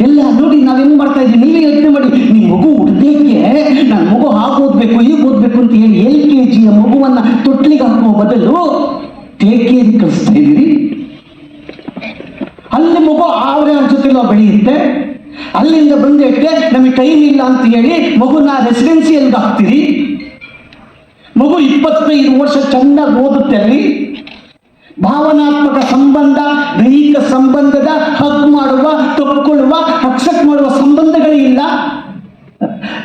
ಎಲ್ಲ ನೋಡಿ ನಾವೇನು ಮಾಡ್ತಾ ಇದ್ದೀವಿ. ನೀವೇ ಯೋಚನೆ ಮಾಡಿ. ನಿಮ್ಮ ಮಗು ಹುಡ್ಬೇಕೆ ನನ್ನ ಮಗು ಹಾಗೆ ಓದ್ಬೇಕು ಈಗ ಓದ್ಬೇಕು ಅಂತ ಹೇಳಿ ಎಲ್ ಕೆ ಜಿಯ ಮಗುವನ್ನ ತೊಟ್ಲಿಗೆ ಹಾಕುವ ಬದಲು ಟೇಕೇರಿ ಕಳಿಸ್ತಾ ಇದ್ದೀರಿ? ಅಲ್ಲಿ ಮಗು ಅವರೇ ಅನ್ಸುತ್ತಿಲ್ಲ ಬೆಳೆಯುತ್ತೆ. ಅಲ್ಲಿಂದ ಬಂದಿಟ್ಟೆ ನಮಗೆ ಟೈಮ್ ಇಲ್ಲ ಅಂತ ಹೇಳಿ ಮಗುನ ರೆಸಿಡೆನ್ಸಿಯಲ್ಲಿ ಹಾಕ್ತೀರಿ. ಮಗು ಇಪ್ಪತ್ತೈದು ವರ್ಷ ಚೆನ್ನಾಗಿ ಓದುತ್ತೆ ಅಲ್ಲಿ. ಭಾವನಾತ್ಮಕ ಸಂಬಂಧ, ದೈಹಿಕ ಸಂಬಂಧದ ಹಗ್ ಮಾಡುವ ತಪ್ಪಿಕೊಳ್ಳುವ ಅಕ್ಸೆಪ್ಟ್ ಮಾಡುವ ಸಂಬಂಧಗಳೇ ಇಲ್ಲ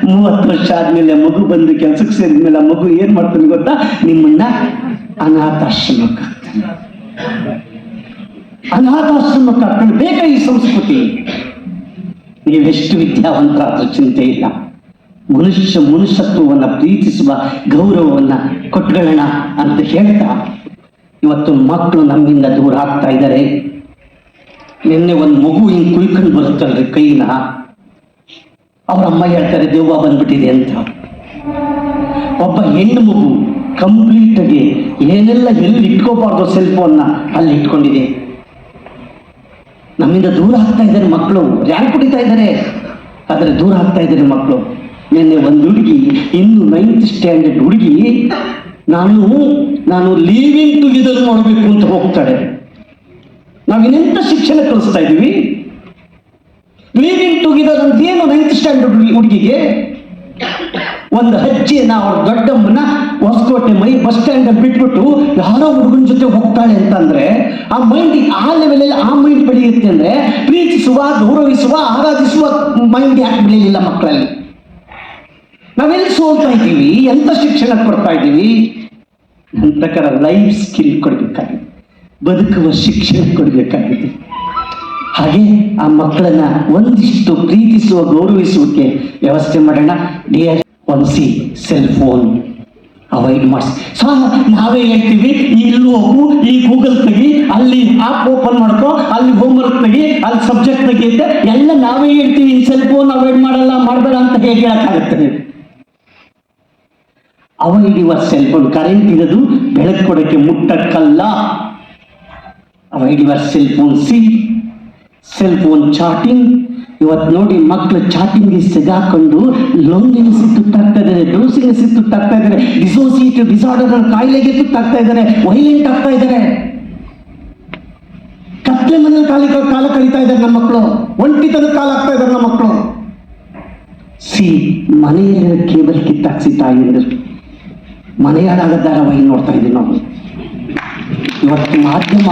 ಮೂವತ್ತು ವರ್ಷ ಆದ್ಮೇಲೆ ಮಗು ಬಂದು ಕೆಲ್ಸಕ್ಕೆ ಸೇರಿದ್ಮೇಲೆ ಆ ಮಗು ಏನ್ ಮಾಡ್ತಾನೆ ಗೊತ್ತಾ? ನಿಮ್ಮನ್ನ ಅನಾಥಾಶ್ರಮಕ್ಕೆ ಅನಾಥಾಶ್ರಮಕ್ಕೆ ಹಾಕ್ತಾನೆ. ಬೇಗ ಈ ಸಂಸ್ಕೃತಿ. ನೀವೆಷ್ಟು ವಿದ್ಯಾವಂತರಾದ್ರೂ ಚಿಂತೆ ಇಲ್ಲ. ಮನುಷ್ಯ ಮನುಷ್ಯತ್ವವನ್ನು ಪ್ರೀತಿಸುವ ಗೌರವವನ್ನ ಕೊಟ್ಕೊಳ್ಳೋಣ ಅಂತ ಹೇಳ್ತಾ, ಇವತ್ತು ಮಕ್ಕಳು ನಮ್ಮಿಂದ ದೂರ ಆಗ್ತಾ ಇದ್ದಾರೆ. ನಿನ್ನೆ ಒಂದು ಮಗು ಹಿಂಗೆ ಕುಯ್ಕೊಂಡು ಬರುತ್ತಲ್ರಿ ಕೈನ. ಅವ್ರ ಅಮ್ಮ ಹೇಳ್ತಾರೆ, ದೆವ್ವ ಬಂದ್ಬಿಟ್ಟಿದೆ ಅಂತ. ಒಬ್ಬ ಹೆಣ್ಣು ಮಗು ಕಂಪ್ಲೀಟ್ ಆಗಿ ಏನೆಲ್ಲ ಎಲ್ಲಿ ಇಟ್ಕೋಬಾರ್ದು ಸೆಲ್ ಫೋನ್ನ ಅಲ್ಲಿ ಇಟ್ಕೊಂಡಿದೆ. ನಮ್ಮಿಂದ ದೂರ ಆಗ್ತಾ ಇದ್ದಾರೆ ಮಕ್ಕಳು. ಯಾರು ಕುಡಿತಾ ಇದ್ದಾರೆ? ಆದರೆ ದೂರ ಆಗ್ತಾ ಇದ್ದಾರೆ ಮಕ್ಕಳು. ನಿನ್ನೆ ಒಂದು ಹುಡುಗಿ, ಇನ್ನು ನೈನ್ತ್ ಸ್ಟ್ಯಾಂಡರ್ಡ್ ಹುಡುಗಿ, ನಾನು ನಾನು ಲೀವಿಂಗ್ ಟುಗೆದರ್ ಮಾಡಬೇಕು ಅಂತ ಹೋಗ್ತಾಳೆ. ನಾವಿನೆಂತ ಶಿಕ್ಷಣ ಕಲಿಸ್ತಾ ಇದ್ದೀವಿ? ಲೀವಿಂಗ್ ಟುಗೆದರ್ ಅಂತ ಏನು ನೈನ್ತ್ ಸ್ಟ್ಯಾಂಡರ್ಡ್ ಹುಡುಗಿಗೆ ಒಂದು ಹಚ್ಚಿ ನಾವು ದೊಡ್ಡಮ್ಮನ ಹೊಸಕೋಟೆ ಮೈ ಬಸ್ ಸ್ಟ್ಯಾಂಡ್ ಅಲ್ಲಿ ಬಿಟ್ಬಿಟ್ಟು ಯಾರೋ ಹುಡುಗನ ಜೊತೆ ಹೋಗ್ತಾಳೆ ಅಂತಂದ್ರೆ ಆ ಮೈಂಡ್ ಆ ಲೆವೆಲಲ್ಲಿ ಆ ಮೈಂಡ್ ಬೆಳೆಯುತ್ತೆ ಅಂದ್ರೆ ಪ್ರೀತಿಸುವ, ಗೌರವಿಸುವ, ಆರಾಧಿಸುವ ಮೈಂಡ್ ಯಾಕೆ ಬೆಳೆಯಲಿಲ್ಲ ಮಕ್ಕಳಲ್ಲಿ? ನಾವೆಲ್ಲಿ ಸೋಲ್ತಾ ಇದ್ದೀವಿ? ಎಂತ ಶಿಕ್ಷಣ ಕೊಡ್ತಾ ಇದ್ದೀವಿ? ಪ್ರಕಾರ ಲೈಫ್ ಸ್ಕಿಲ್ ಕೊಡಬೇಕಾಗಿದೆ. ಬದುಕುವ ಶಿಕ್ಷಣ ಕೊಡಬೇಕಾಗಿದೆ. ಹಾಗೆ ಆ ಮಕ್ಕಳನ್ನ ಒಂದಿಷ್ಟು ಪ್ರೀತಿಸುವ ಗೌರವಿಸುವಕ್ಕೆ ವ್ಯವಸ್ಥೆ ಮಾಡೋಣ. ಡಿಯರ್ ಒಂದ್ಸಿ ಸೆಲ್ ಫೋನ್ ಅವಾಯ್ಡ್ ಮಾಡಿಸಿ ಸೊ ನಾವೇ ಹೇಳ್ತೀವಿ ಇಲ್ಲಿ ಹೋಗು, ಈ ಗೂಗಲ್ ತೆಗಿ, ಅಲ್ಲಿ ಆಪ್ ಓಪನ್ ಮಾಡ್ಕೋ, ಅಲ್ಲಿ ಹೋಮ್ವರ್ಕ್ ತೆಗಿ, ಅಲ್ಲಿ ಸಬ್ಜೆಕ್ಟ್ ತೆಗಿಯುತ್ತೆ ಎಲ್ಲ ನಾವೇ ಹೇಳ್ತೀವಿ, ಈ ಸೆಲ್ ಫೋನ್ ಅವಾಯ್ಡ್ ಮಾಡಲ್ಲ, ಮಾಡಬೇಡ ಅಂತ ಹೇಗೆ ಹೇಳಕ್ಕಾಗುತ್ತೆ avoid your cell phone current ಇರೋದು ಬೆಳಕು ಕೊಡಕ್ಕೆ ಮುಟ್ಟಕ್ಕಲ್ಲ. Avoid your cell phone see cell phone chatting ಇವತ್ತು ನೋಡಿ ಮಕ್ಕಳು ಚಾಟಿಂಗ್ಗೆ ಸಿಗಾಕೊಂಡು ಸಿತ್ತು ತುತ್ತಾಗ್ತಾ ಇದ್ದಾರೆ ಡೋಸಿನೆಸ್ ತುತ್ತಾಗ್ತಾ ಇದ್ದಾರೆ ಡಿಸೋಸಿಯೇಟಿವ್ ಡಿಸಾರ್ಡರ್ ಕಾಯಿಲೆಗೆ ತುತ್ತಾಗ್ತಾ ಇದ್ದಾರೆ ವೈಲೆಂಟ್ ಆಗ್ತಾ ಇದ್ದಾರೆ. ಕತ್ಲೆ ಮನೆ ಕಾಲಿ ಕಾಲ ಕಳೀತಾ ಇದ್ದಾರೆ ನಮ್ಮ ಮಕ್ಕಳು ಒಂಟಿತನ ಕಾಲ ಆಗ್ತಾ ಇದ್ದಾರೆ ನಮ್ಮ ಮಕ್ಕಳು ಸಿ, ಮನೆಯಲ್ಲಿ ಕೇಬಲ್ ಕಿತ್ತಾಕ್ಸಿ ತಾಯಿಯಂದರು ಮನೆಯಾಡಾಗ ಧಾರಾವಾಹಿ ನೋಡ್ತಾ ಇದ್ದೀವಿ ನಾವು. ಇವತ್ತು ಮಾಧ್ಯಮ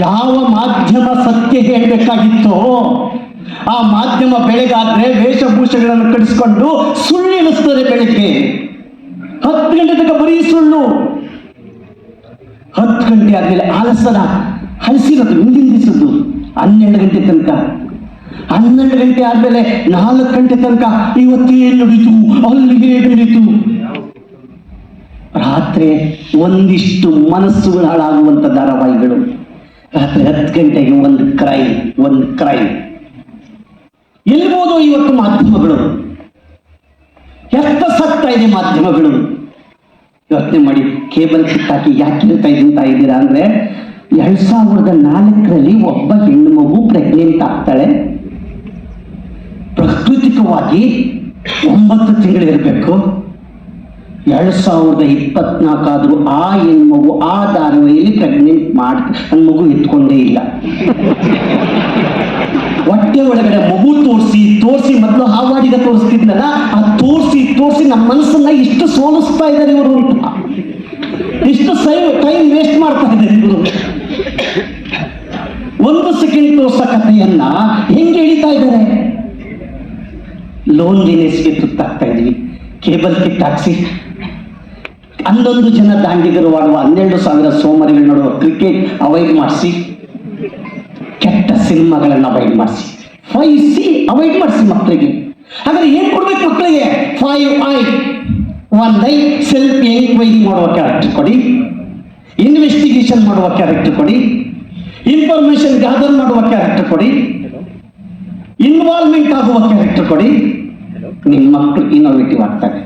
ಯಾವ ಮಾಧ್ಯಮ ಸತ್ಯ ಹೇಳಬೇಕಾಗಿತ್ತೋ ಆ ಮಾಧ್ಯಮ ಬೆಳಗಾದ್ರೆ ವೇಷಭೂಷೆಗಳನ್ನು ಕಡಿಸ್ಕೊಂಡು ಸುಳ್ಳು ಎನಿಸ್ತದೆ ಬೆಳಗ್ಗೆ. ಹತ್ತು ಗಂಟೆ ತನಕ ಬರೀ ಸುಳ್ಳು. ಹತ್ತು ಗಂಟೆ ಆದ್ಮೇಲೆ ಆಲಸನ ಹಲಸಿರೋದು ಹಿಂದಿನ ದಿವಸದ್ದು ಹನ್ನೆರಡು ಗಂಟೆ ತನಕ. ಹನ್ನೆರಡು ಗಂಟೆ ಆದ್ಮೇಲೆ ನಾಲ್ಕು ಗಂಟೆ ತನಕ ಇವತ್ತು ನಡೀತು? ಅಲ್ಲಿ ಹೇಗೆ ನಡೀತು? ರಾತ್ರಿ ಒಂದಿಷ್ಟು ಮನಸ್ಸುಗಳು ಹಾಳಾಗುವಂತ ಧಾರಾವಾಹಿಗಳು. ರಾತ್ರಿ ಹತ್ತು ಗಂಟೆಗೆ ಒಂದು ಕ್ರೈ ಒಂದು ಕ್ರೈ. ಎಲ್ಬೋದು ಇವತ್ತು ಮಾಧ್ಯಮಗಳು? ಎತ್ತ ಸತ್ತಾ ಇದೆ ಮಾಧ್ಯಮಗಳು? ಯೋಚನೆ ಮಾಡಿ ಕೇಬಲ್ ಕಿತ್ತಾಕಿ ಯಾಕೆ ಇರ್ತಾ ಇದ್ದಂತ ಇದ್ದೀರಾ ಅಂದ್ರೆ, ಎರಡ್ ಸಾವಿರದ ನಾಲ್ಕರಲ್ಲಿ ಒಬ್ಬ ಹೆಣ್ಣು ಮಗು ಪ್ರೆಗ್ನೆಂಟ್ ಆಗ್ತಾಳೆ. ಪ್ರಾಕೃತಿಕವಾಗಿ ಒಂಬತ್ತು ತಿಂಗಳಿರಬೇಕು. ಎರಡ್ ಸಾವಿರದ ಇಪ್ಪತ್ನಾಲ್ಕಾದ್ರೂ ಆ ಹೆಣ್ಮಗು ಆ ಧಾರಾವಾಹಿಯಲ್ಲಿ ಪ್ರೆಗ್ನೆಂಟ್ ಮಾಡಿ ನನ್ನ ಮಗು ಎತ್ಕೊಂಡೇ ಇಲ್ಲ. ಹೊಟ್ಟೆ ಒಳಗಡೆ ಮಗು ತೋರಿಸಿ ತೋರಿಸಿ ಮೊದಲು ಹಾವಾಡಿದ ತೋರಿಸ್ತಿದ್ನಲ್ಲ, ಆ ತೋರಿಸಿ ತೋರಿಸಿ ನಮ್ಮ ಮನಸ್ಸನ್ನ ಇಷ್ಟು ಸೋಲಿಸ್ತಾ ಇದ್ದಾರೆ ಇವರು. ಇಷ್ಟು ಸೈವ್ ಟೈಮ್ ವೇಸ್ಟ್ ಮಾಡ್ತಾ ಇದ್ದಾರೆ ಇವರು. ಒಂದು ಸೆಕೆಂಡ್ ತೋರ್ಸ ಕಥೆಯನ್ನ ಹೆಂಗೆ ಎಳಿತಾ ಇದ್ದಾರೆ? ಲೋನ್ಲಿನೆಸ್ಗೆ ತುತ್ತಾಗ್ತಾ ಇದ್ವಿ. ಕೇಬಲ್ ಕಿಟ್ ಹಾಕ್ಸಿ ಹನ್ನೊಂದು ಜನ ದಾಂಡಿಗರು ಆಡುವ ಹನ್ನೆರಡು ಸಾವಿರ ಸೋಮರಿಗಳು ನೋಡುವ ಕ್ರಿಕೆಟ್ ಅವಾಯ್ಡ್ ಮಾಡಿಸಿ, ಕೆಟ್ಟ ಸಿನಿಮಾಗಳನ್ನು ಅವಾಯ್ಡ್ ಮಾಡಿಸಿ. ಫೈವ್ ಸಿ ಅವಾಯ್ಡ್ ಮಾಡಿಸಿ ಮಕ್ಕಳಿಗೆ ಹಾಗಾದ್ರೆ ಏನ್ ಕೊಡ್ಬೇಕು ಮಕ್ಕಳಿಗೆ five I one I self enquiry ಮಾಡುವ ಕ್ಯಾರೆಕ್ಟರ್ ಕೊಡಿ. ಇನ್ವೆಸ್ಟಿಗೇಷನ್ ಮಾಡುವ ಕ್ಯಾರೆಕ್ಟರ್ ಕೊಡಿ. ಇನ್ಫಾರ್ಮೇಶನ್ ಗ್ಯಾದರ್ ಮಾಡುವ ಕ್ಯಾರೆಕ್ಟರ್ ಕೊಡಿ. ಇನ್ವಾಲ್ವ್ಮೆಂಟ್ ಆಗುವ ಕ್ಯಾರೆಕ್ಟರ್ ಕೊಡಿ. ನಿಮ್ಮ ಮಕ್ಕಳು ಇನ್ನೋವೇಟಿವ್ ಆಗ್ತಾರೆ.